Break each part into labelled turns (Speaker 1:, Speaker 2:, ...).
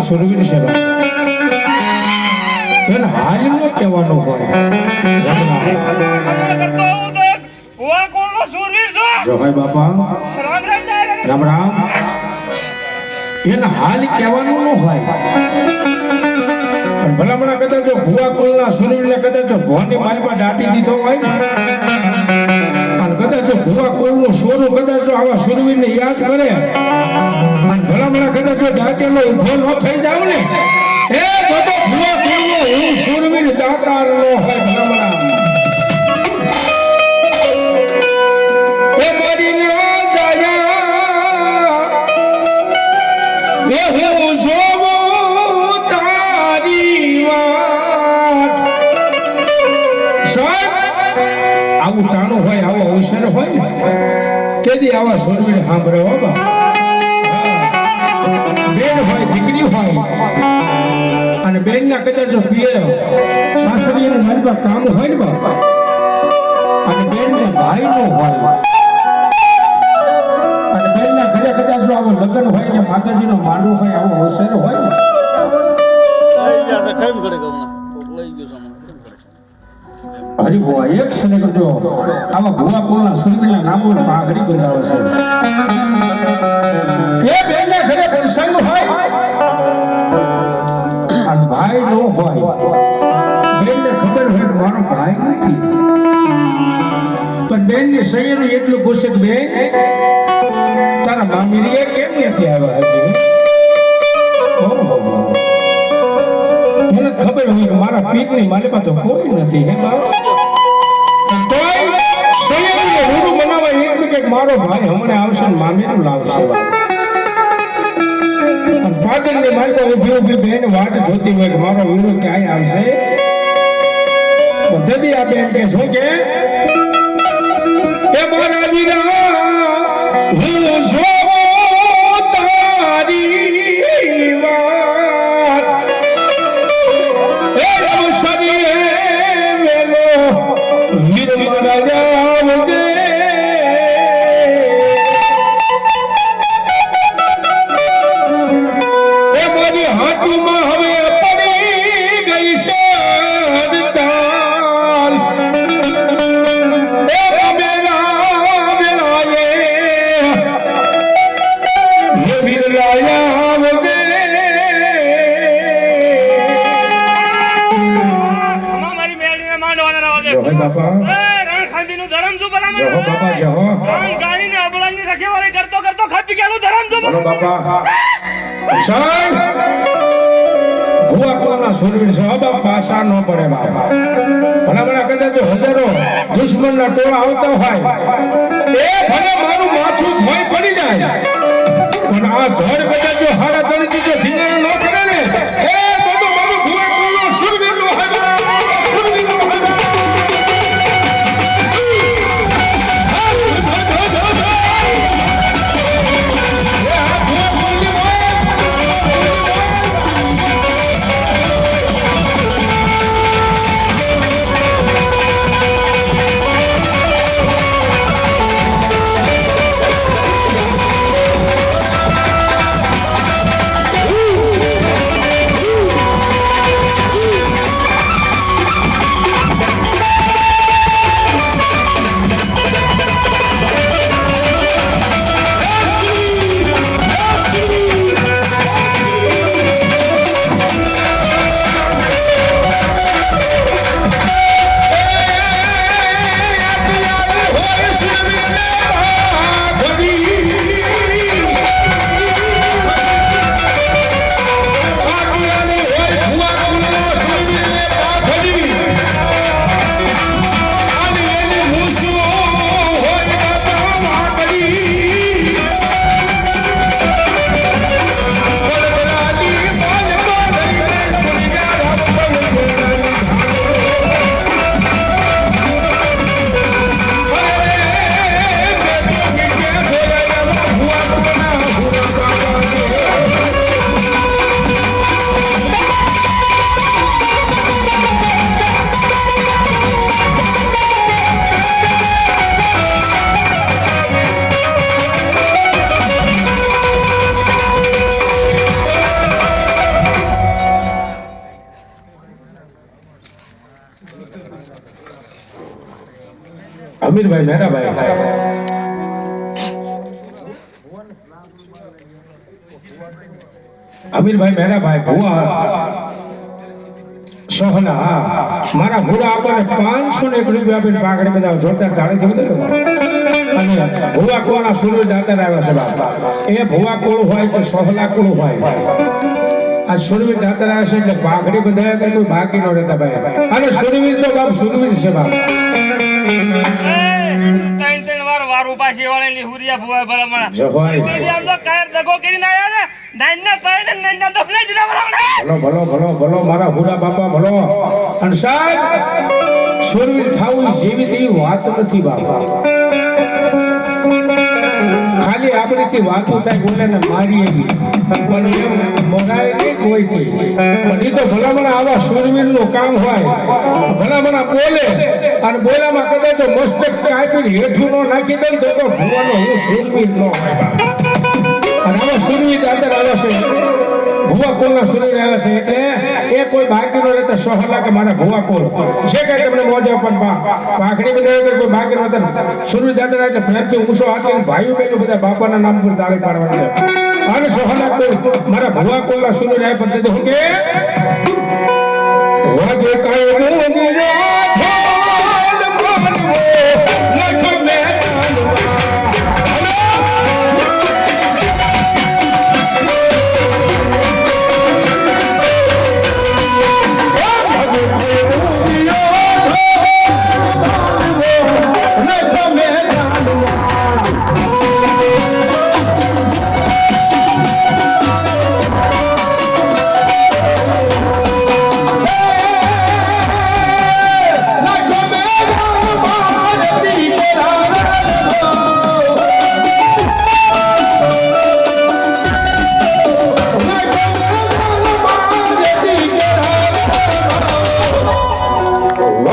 Speaker 1: કુળના સુરવીર બા. એને હાલ નો કહેવાનો હોય. જો ભાઈ બાપા.
Speaker 2: રામ રામ
Speaker 1: એને હાલ કહેવાનું ન હોય. પણ ભલામણા કદાચ જો ભુવા કુલના સુરવીરને કદાચ જો ભવાની માલમાં દાટી દીધો હોય ને કદાચ ભૂવા કુળનું સોનું કદાચ આવા આવા સુરવીરને યાદ કરે. અને ભલામણા કદાચ જો દાટેલો ઊભો ન થઈ જાવ ને એ બધો ભૂવા કુળનો હું સુરવીર દાતાર નો હોય. તેથી આવા સુરવીર સાંભળે બા બેન હોય, દીકરી હોય, અને બેન ના કદાચ જો પિયર સાસરીને મનમાં કામ હોય ને બાપા, અને બેન ને ભાઈ નો હોય, અને બેન ના ઘરે કદાચ જો આવો લગ્ન હોય કે માતાજીનો માંડવો હોય, આવો હોશિયાર હોય ને. હરિભુવા, એક ક્ષણે કરજો આવા ભુવા કુળના સુરવીરના નામો પાઘડી બંધાવે છે. એ બેને ઘરે પ્રસંગ હોય, અને ભાઈ નો હોય, બેનને ખબર હોય કે મારો ભાઈ નથી. પણ બેનની સૈયદ એટલું પૂછે કે બેન, તારા મામીરીએ કેમ નથી આવ્યા હજી? ખબર હોય મારા પીરની મારે પાસે કોઈ નથી, હે કે મારો ભાઈ હમણે આવશે ને મામીનું લાવશે. પાટણની માર્ગો ઊભી ઊભી બેન, વાટ જોતી હોય કે મારો વીરો ક્યાંય આવશે? બધી આ બેન કે શું કે? એ હું. બાપા.
Speaker 2: ધરમ છું.
Speaker 1: જહો બાપા જહો
Speaker 2: રામ ગાડીને અબળાની રખેવાળી કરતો કરતો ખાપી ગયેલું ધરમ છું
Speaker 1: બોલો બાપા. સાહેબ ભુવા કોના સુરવીર છે. પાસા ન પડે બાપા. ભલા ભલા કદાચ હજારો દુશ્મનના ટોળા આવતા હોય. એ ભલે મારું માથું ભય પડી જાય પણ આ ધડ કદાચ જો હારા તરીકે જો ધીંગાણ ન કરે ને એ અમીરભાઈ મેરાભાઈ અમીરભાઈ મહેરાભાઈ ભુવા. સોહના મારા ભૂરા આપણને પાંચસો ને એક રૂપિયા આપીને પાઘડી બધા જોરદાર તાળીથી બધા અને ભુવા કોળા સૂર્ય દાતા આવ્યા છે એ ભુવા કોળ હોય કે સોહલા કોળ હોય? આ સુરવીર આવ્યા છે એટલે પાઘડી બધા કોઈ ભાગી ન રહેતા ભાઈ. અને સુરવીર તો બાપ સુરવીર છે બાપ. ભલો ભલો ભલો મારા ભૂરા બાપા, ભલો. અને સાહેબ સુરવીર થાવું વાત નથી બાપા. ખાલી આપણીથી વાતો થાય બોલે મારી એવી પણ એમ મગાય નહીં કોઈથી પણ એ તો ભલામણા આવા સુરવીરનું કામ હોય. ભલામણા બોલે. અને બોલામાં કદાચ તો મસ્તક આપીને હેઠું ન નાખી દે તો ભૂવાનો હું સુરવીર ન હોય. અને આવા સુરવીર અંદર આવે છે ભુવા કોલના સુરવીર આવે છે એટલે એ કોઈ બાકી નો રહેતા સોહલા કે મારા ભુવા કોલ. જે કઈ તમને મોજા પણ પાખડી બધા કે કોઈ બાકી ન રહેતા સુરવીર દાદા એટલે પ્રેમથી ઊંચો હાથે ભાઈઓ બહેનો બધા બાપાના નામ પર તાળી પાડવાના અને સોહલા કોલ. મારા ભુવા કોલના સુરવીર આવે પણ તે હું કે, વાગે કાંઈ રોગી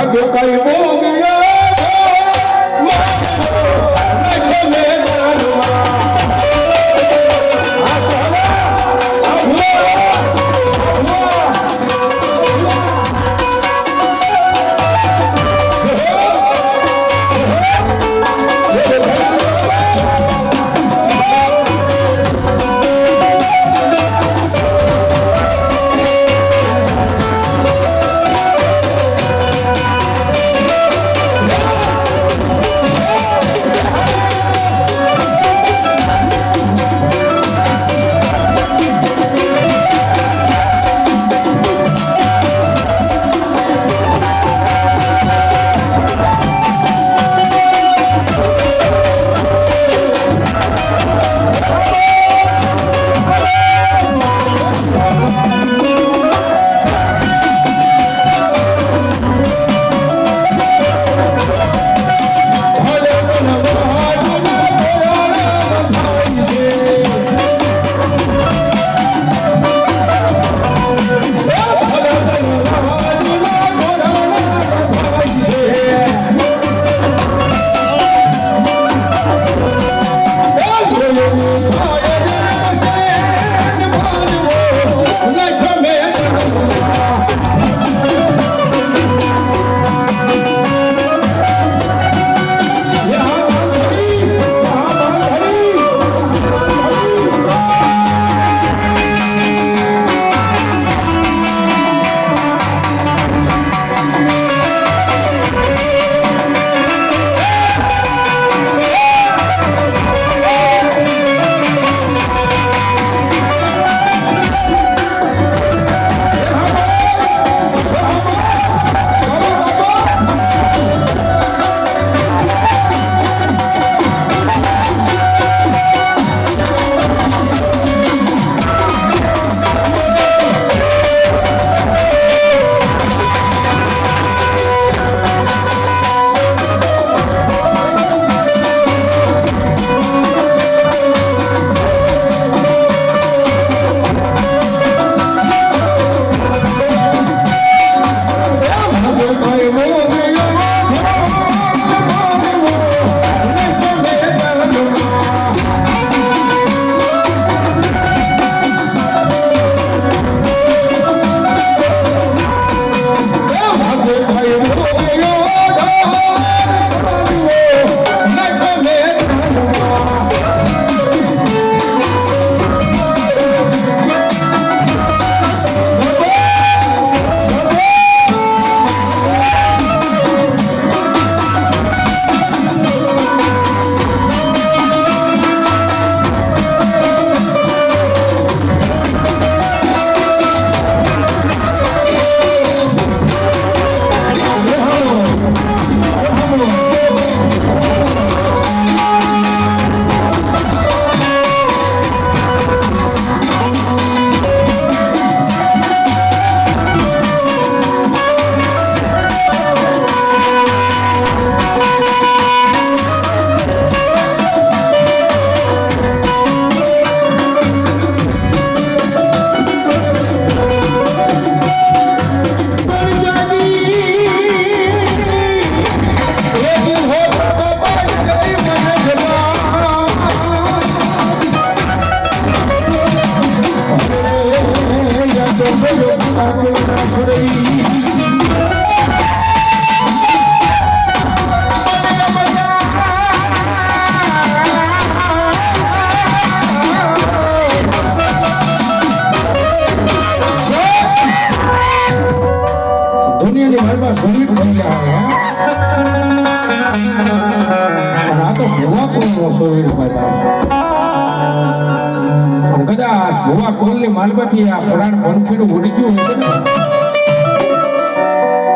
Speaker 1: વાગ્યો કઈ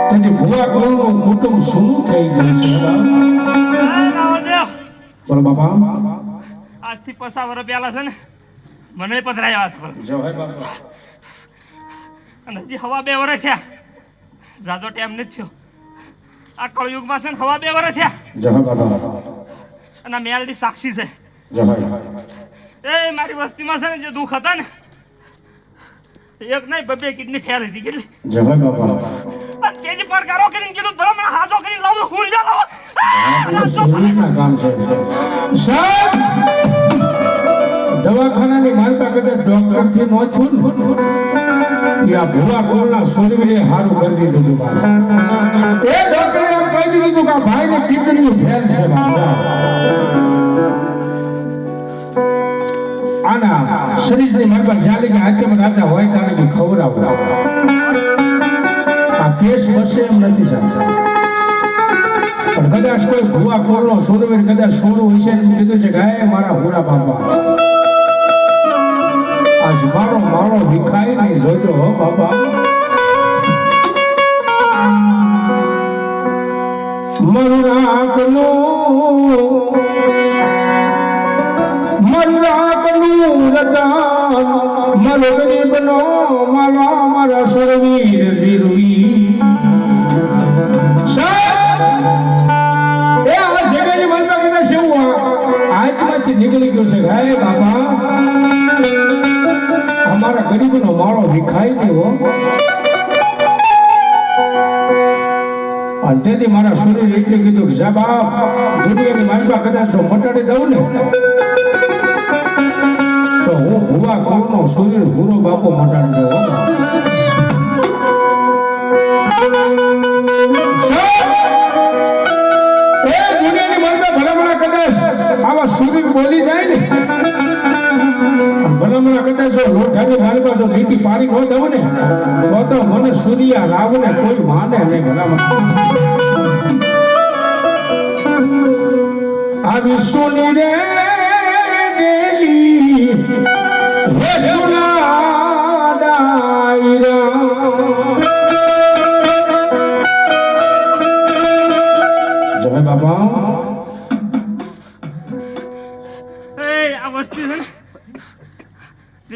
Speaker 1: તેથી ભુવા કુળનું કુટુંબ શું થઈ ગયું છે બોલો બાપા
Speaker 2: આજથી પચાસ વર્ષ પહેલા છે ને મને પધરાયા
Speaker 1: જય બાપા
Speaker 2: અને હજી હવા બે વર્ષ થયા. જાજો ટાઈમ નથી થયો. આ કળયુગમાં છે ને હવા બે વર્ષ થયા.
Speaker 1: બાપા
Speaker 2: અને મેલડી સાક્ષી છે. એ મારી વસ્તીમાં છે ને જે દુઃખ હતા ને એક નહીં બબે કિડની ફેલ હતી કેટલી
Speaker 1: જગત બાપા
Speaker 2: અને પર પડકારો કરીને કીધું ધરો મને હાજો કરીને લાવું હું જા લાવો
Speaker 1: કામ છે સાહેબ દવાખાનાની માનતા કદાચ ડોક્ટરથી નો થયું ને આ ભૂલા કોલના સુરવીરે હારું કરી દીધું હતું એ ડોક્ટરે એમ કહી દીધું કે ભાઈને કિડની ફેલ છે શરીરની માલપા જ્યારે કે હાથમાં રાજા હોય ત્યારે કે ખવડાવો આ કેસ બસે એમ નથી સાહેબ પણ કદાચ કોઈ ભુવા કોરનો સોરવેર કદાચ સોનું હશે એમ કીધું છે ગાય મારા ભૂરા બાપા. આજ મારો માળો વિખાય નહીં જોજો હો, બાપા. મરુરાકનું મરુરાકનું મરુ ગરીબનો મારા મારા સુરવીર નીકળી ગયો છે હે બાબા અમારા ગરીબનો માળો વિખાય ગયો અને તેથી મારા શરીર એટલે કીધું કે, સાહેબ દુનિયાની માલપા કદાચ જો મટાડી દઉં ને ભૂવા કોનો શરીર ભૂરો બાપો મટાડી દેવો આવા શરીર બોલી જાય ને? ભલામણા કદાચ જો લોઠાની માલમાં જો લીટી પાડી ન દઉં ને, તો તો મને સૂર્યા રાવ ને કોઈ માને નહીં ભલામણ. આવી સુની રે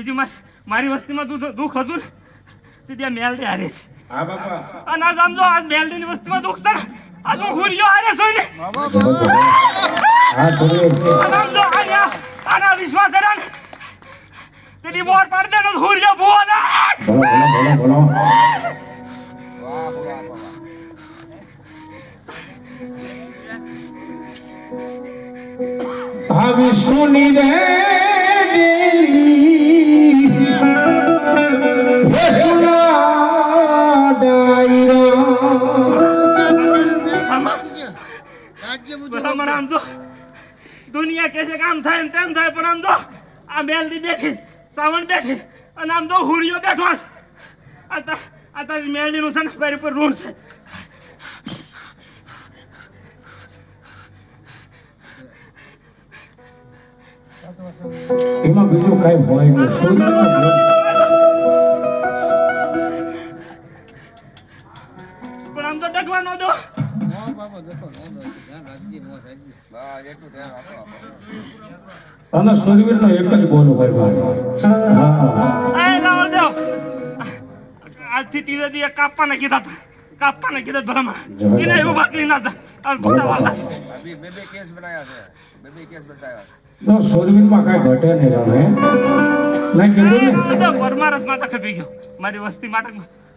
Speaker 2: તેથી મારી વસ્તીમાં દુઃખ દુઃખ હતું તે આ મેલડી હારે
Speaker 1: હા બાપા.
Speaker 2: આ ના સમજો આ મેલડીની વસ્તીમાં દુઃખ સર ને આ હું હુરિયો હારે છું.
Speaker 1: હા
Speaker 2: આ સમજો આયા આના વિશ્વાસ છે ને તેથી બોર પાડ દે હુરિયો ભૂવો ને.
Speaker 1: બોલો બોલો બોલો વાહ આવી સુની રે.
Speaker 2: દુનિયા કે છે કે આમ થાય ને તેમ થાય પણ આમ તો આ મેલડી બેઠી સાવણ બેઠી અને આમ તો હુરિયો બેઠો છે. આ આ તારી મેલડીનું છે ને મારી ઉપર ઋણ છે.
Speaker 1: એમાં બીજું કઈ હોય નહીં.
Speaker 2: પણ આમ તો ડગવા ન દો.
Speaker 1: અને સૂર્યવીરનો એક જ બોલો હોય ભાઈ.
Speaker 2: આજથી ત્રીજે દિવસ કાપવાના કીધા હતા. કાપવાના કીધા ધર્મા એને એવું બાકરી ના થાય આ ખોટા વાલા.
Speaker 3: અભી બે બે કેસ બનાયા છે. બે બે કેસ બતાવ્યા છે.
Speaker 1: તો માં કઈ ઘટે નહીં રમે મેં કીધું ને?
Speaker 2: પરમારસ માટે ખપી ગયો. મારી વસ્તી માટે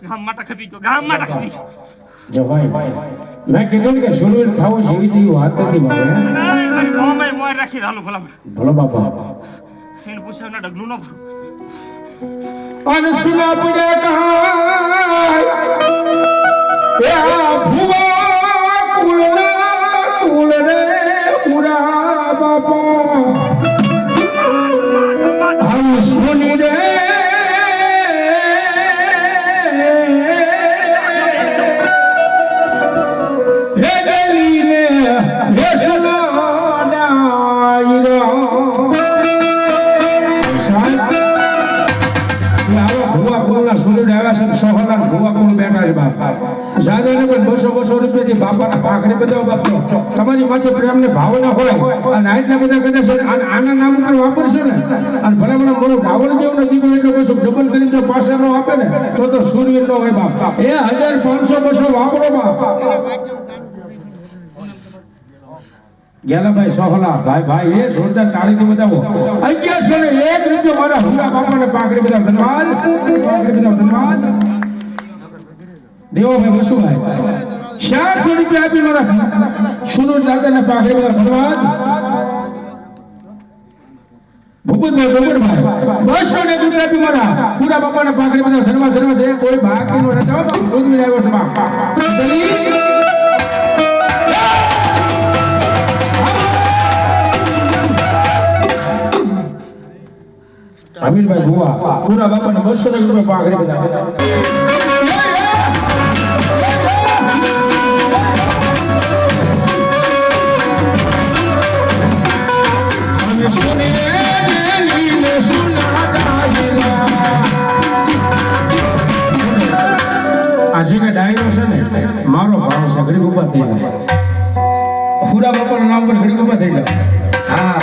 Speaker 2: ગામ માટે ખપી ગયો. ગામ માટે ખપી ગયો.
Speaker 1: જવાય. મેં કીધું કે સુરવીર થવું છે એવી જેવી વાત નથી મારે.
Speaker 2: રાખી હાલો
Speaker 1: ભલો બાપા.
Speaker 2: એને પૂછ્યા ના ડગલું ન ભરું
Speaker 1: ભાખરી બધા બાપો તમારી માથે પ્રેમને ભાવના હોય અને આટલા બધા કદાચ આના નામ ઉપર વાપરશે ને, અને ભલે મને મોડો ધાવણ દેવનો દીકરો એટલે પછી ડબલ કરીને જો પાછા નો આપે ને, તો તો સૂર્ય નો હોય બાપ. એ હજાર પાંચસો બસો વાપરો બાપ. ગેલાભાઈ, સોહલા, ભાઈ ભાઈ, એ જોરદાર તાળીથી બતાવો. અગિયારસો ને એક રૂપિયો મારા હુંગા બાપા ને પાકડી બધા ધન્યવાદ પાકડી બધા ધન્યવાદ દેવાભાઈ વસુભાઈ. ચારસો રૂપિયા આપી મારા સુનોજ દાદાને પાકડી બધા ધન્યવાદ ભૂપતભાઈ ભૂપતભાઈ બસો ને રૂપિયા આપી મારા હુરા બાપાને પાકડી બધા ધન્યવાદ ધન્યવાદ એ કોઈ બાકી નો રહેતા બાપ શોધવી આવ્યો છે બાપ દલીલ અમીરભાઈ ગુવા પૂરા બાપાને બસો ને રૂપિયા પાઘડી બધા અમે સુનેલીને સુનાદાયરા. આ જે કે ડાયરો છે ને, મારો ભાવ છે ઘડી ઊભા થઈ જાય પૂરા બાપાના નામ પર ઘડી ઊભા થઈ જાય હા